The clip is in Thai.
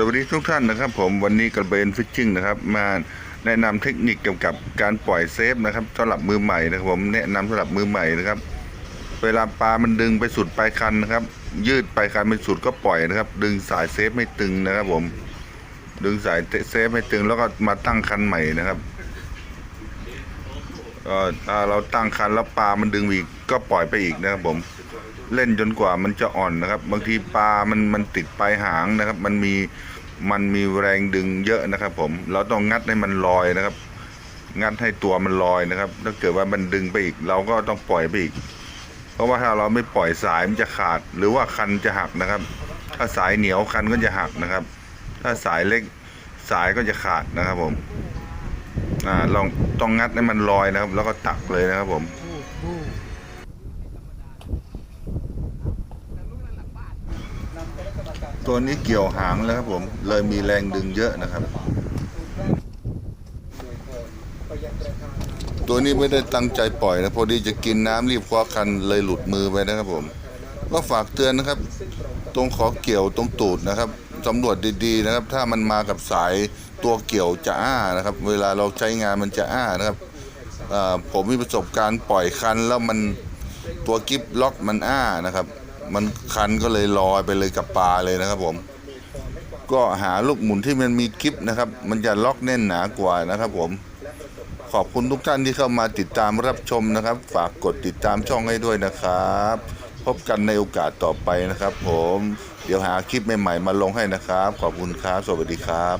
สวัสดีทุกท่านนะครับผมวันนี้กระเบนฟิชชิ่งนะครับมาแนะนำเทคนิคเกี่ยวกับการปล่อยเซฟนะครับสำหรับมือใหม่นะครับผมแนะนำสำหรับมือใหม่นะครับ เวลาปลามันดึงไปสุดปลายคันนะครับ ยืดปลายคันไปสุดก็ปล่อยนะครับ ดึงสายเซฟไม่ตึงนะครับผม ดึงสายเซฟไม่ตึงแล้วก็มาตั้งคันใหม่นะครับก็ถ้าเราตั้งคันแล้วปลามันดึงอีกก็ปล่อยไปอีกนะครับผม เล่นจนกว่ามันจะอ่อนนะครับ บางทีปลามันมันติดปลายหางนะครับ มันมีมันมีแรงดึงเยอะนะครับ ผมเราต้องงัดให้มันลอยนะครับ งัดให้ตัวมันลอยนะครับ ถ้าเกิดว่ามันดึงไปอีก เราก็ต้องปล่อยไปอีก เพราะว่าถ้าเราไม่ปล่อยสายมันจะขาด หรือว่าคันจะหักนะครับ ถ้าสายเหนียวคันก็จะหักนะครับ ถ้าสายเล็กสายก็จะขาดนะครับผมอ่าลองต้องงัดให้มันลอยนะครับ แล้วก็ตักเลยนะครับผม ตัวนี้เกี่ยวหางแล้วครับผมเลยมีแรงดึงเยอะนะครับ ตัวนี้ไม่ได้ตั้งใจปล่อยนะพอดีจะกินน้ำรีบคว้าคันเลยหลุดมือไปนะครับผม ก็ฝากเตือนนะครับ ตรงขอเกี่ยวตรงตูดนะครับสำรวจดีๆนะครับ ถ้ามันมากับสายตัวเกี่ยวจะอ้านะครับ เวลาเราใช้งานมันจะอ้านะครับผมมีประสบการณ์ปล่อยคันแล้วมันตัวกิฟล็อกมันอ้านะครับ มันคันก็เลยลอยไปเลยกับปลาเลยนะครับผม ก็หาลูกหมุนที่มันมีกิฟนะครับ มันจะล็อกแน่นหนากว่านะครับผม ขอบคุณทุกท่านที่เข้ามาติดตามรับชมนะครับ ฝากกดติดตามช่องให้ด้วยนะครับ พบกันในโอกาสต่อไปนะครับ ผม เดี๋ยวหาคลิปใหม่ๆมาลงให้นะครับ ขอบคุณครับ สวัสดีครับ